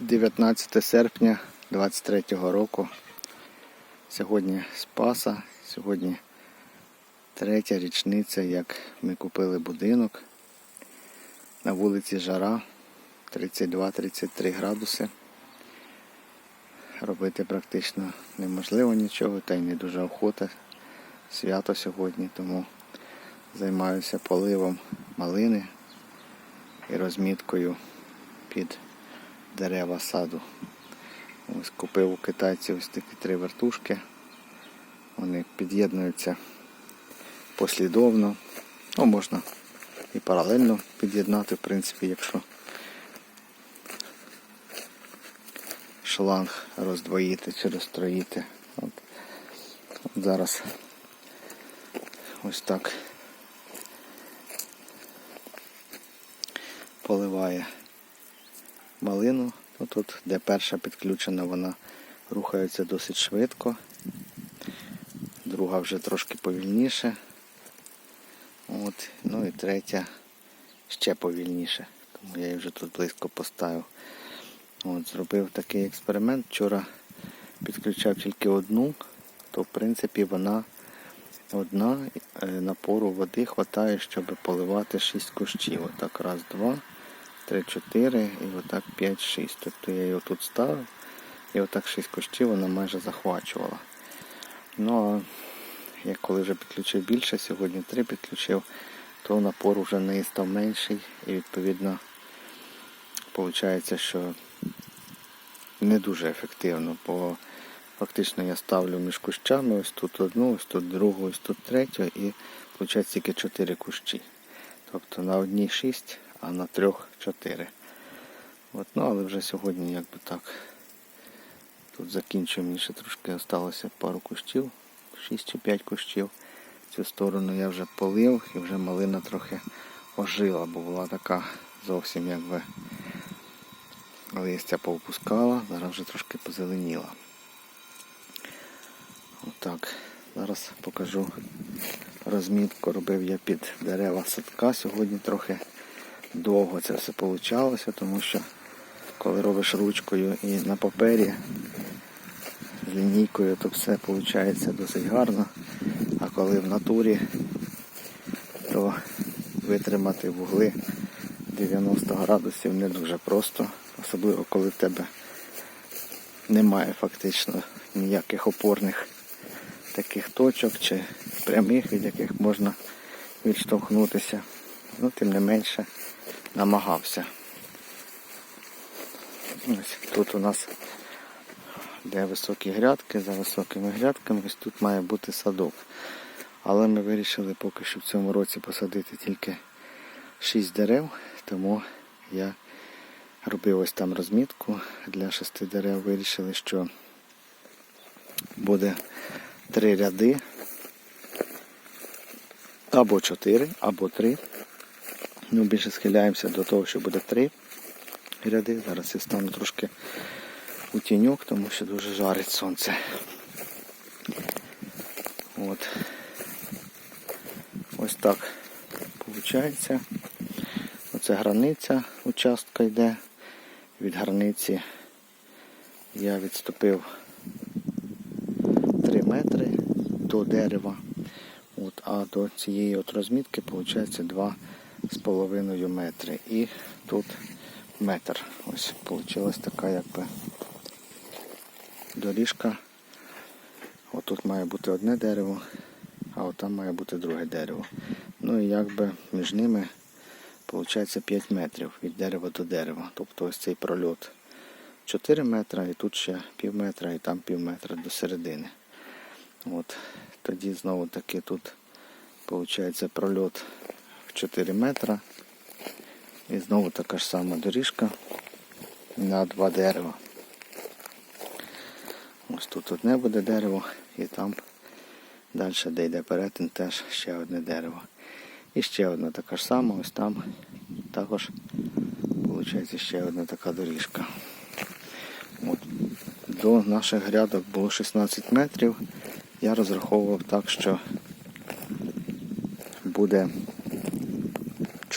19 серпня 23 року. Сьогодні Спаса, сьогодні третя річниця, як ми купили будинок. На вулиці Жара 32-33 градуси. Робити практично неможливо нічого, та й не дуже охота. Свято сьогодні, тому займаюся поливом малини і розміткою під дерева саду. Ось купив у китайців ось такі три вертушки. Вони під'єднуються послідовно. Ну, можна і паралельно під'єднати, в принципі, якщо шланг роздвоїти чи розстроїти. От. От зараз ось так поливає малину. Ну, тут, де перша підключена, вона рухається досить швидко. Друга вже трошки повільніше. От. Ну і третя ще повільніше. Тому я її вже тут близько поставив. От, зробив такий експеримент. Вчора підключав тільки одну, то в принципі вона одна е, напору води вистачає, щоб поливати 6 кущів. Отак, раз, два, три, чотири і отак 5-6. Тобто я його тут ставив і отак 6 кущів вона майже захвачувала. Ну а як коли вже підключив більше, сьогодні 3 підключив, то напор вже не став менший і відповідно виходить, що не дуже ефективно, бо фактично я ставлю між кущами, ось тут одну, ось тут другу, ось тут третю і виходить тільки 4 кущі. Тобто на одній 6, а на трьох 4. От, ну, але вже сьогодні якби так. Тут закінчую, мені ще трошки залишилося пару кущів, 6 чи 5 кущів. Цю сторону я вже полив і вже малина трохи ожила, бо була така зовсім якби листя повпускала, зараз вже трошки позеленіла. Отак. Зараз покажу розмітку. Робив я під дерева садка. Сьогодні трохи довго це все вийшло, тому що коли робиш ручкою і на папері з лінійкою, то все виходить досить гарно. А коли в натурі, то витримати вугли 90 градусів не дуже просто, особливо коли в тебе немає фактично ніяких опорних таких точок чи прямих, від яких можна відштовхнутися. Ну, тим не менше намагався. Ось тут у нас де високі грядки, за високими грядками, ось тут має бути садок. Але ми вирішили поки що в цьому році посадити тільки 6 дерев, тому я робив ось там розмітку для шести дерев. Вирішили, що буде три ряди, або чотири, або три. Ну, більше схиляємося до того, що буде три ряди. Зараз я стану трошки у тіньок, тому що дуже жарить сонце. От. Ось так виходить. Оце границя участка йде. Від границі я відступив 3 метри до дерева. От, а до цієї от розмітки виходить 2,5 метри. І тут метр. Ось вийшла така якби доріжка. Отут має бути одне дерево, а от там має бути друге дерево. Ну і якби між ними виходить 5 метрів від дерева до дерева. Тобто ось цей прольот 4 метра і тут ще пів метра і там пів метра до середини. От. Тоді знову таки тут виходить прольот 4 метра. І знову така ж сама доріжка на два дерева. Ось тут одне буде дерево і там далі, де йде перетин, теж ще одне дерево. І ще одна така ж сама, ось там також виходить ще одна така доріжка. От. До наших грядок було 16 метрів. Я розраховував так, що буде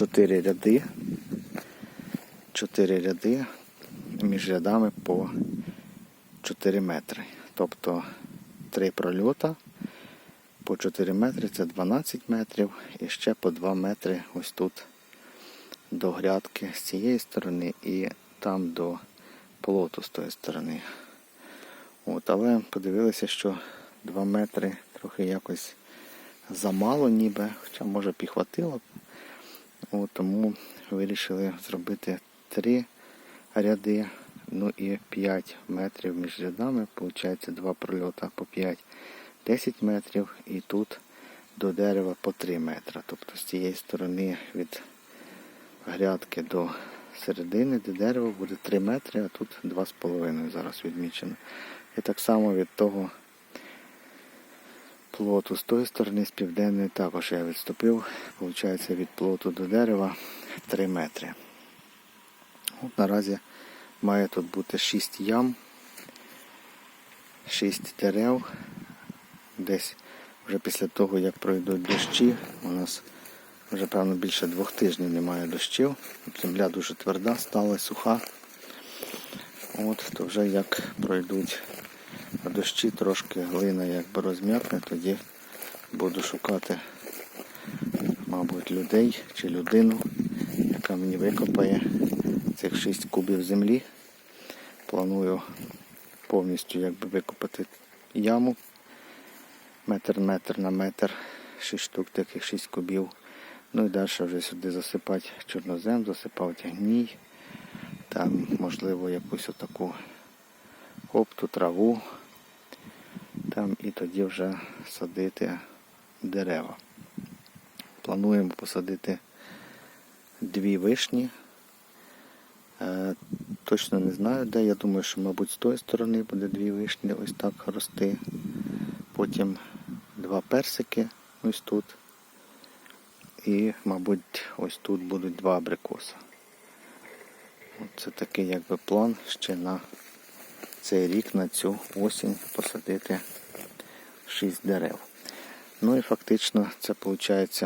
4 ряди. 4 ряди між рядами по 4 метри. Тобто 3 прольота по 4 метри це 12 метрів і ще по 2 метри ось тут до грядки з цієї сторони і там до плоту з тої сторони. От, але подивилися, що 2 метри трохи якось замало ніби, хоча може підхватило. От, тому вирішили зробити 3 ряди, ну і 5 метрів між рядами. Получається 2 прольота по 5 10 метрів і тут до дерева по 3 метри. Тобто з цієї сторони від грядки до середини, де дерево буде 3 метри, а тут 2,5 зараз відмічено. І так само від того плоту з тої сторони, з південної також я відступив. Получається від плоту до дерева 3 метри. От наразі має тут бути 6 ям, 6 дерев. Десь вже після того, як пройдуть дощі, у нас вже певно більше двох тижнів немає дощів. Земля дуже тверда, стала суха. От, то вже як пройдуть дощі, трошки глина якби розм'якне, тоді буду шукати, мабуть, людей чи людину, яка мені викопає цих 6 кубів землі. Планую повністю якби викопати яму метр метр на метр, 6 штук таких 6 кубів. Ну і далі вже сюди засипати чорнозем, засипати гній, там можливо якусь отаку копту, траву, там і тоді вже садити дерева. Плануємо посадити дві вишні. Е, Точно не знаю де. Я думаю, що, мабуть, з тої сторони буде дві вишні ось так рости. Потім два персики ось тут. І, мабуть, ось тут будуть два абрикоса. Це такий якби план ще на цей рік, на цю осінь посадити 6 дерев. Ну і фактично це виходить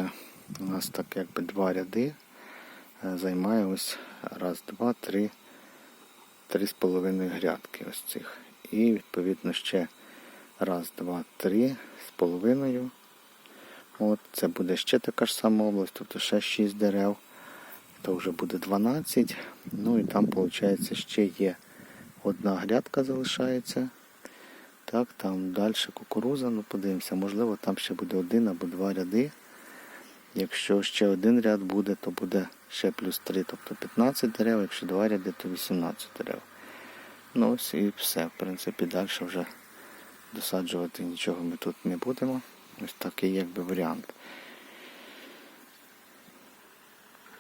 у нас так якби два ряди. Е, Займає ось раз, два, три, три з половиною грядки ось цих. І відповідно ще раз, два, три з половиною. От це буде ще така ж сама область, тобто ще 6 дерев. То вже буде 12. Ну і там, виходить, ще є одна грядка залишається. Так, там далі кукуруза, ну подивимося, можливо, там ще буде один або два ряди. Якщо ще один ряд буде, то буде ще плюс 3, тобто 15 дерев, якщо два ряди, то 18 дерев. Ну ось і все. В принципі, далі вже досаджувати нічого ми тут не будемо. Ось такий якби варіант.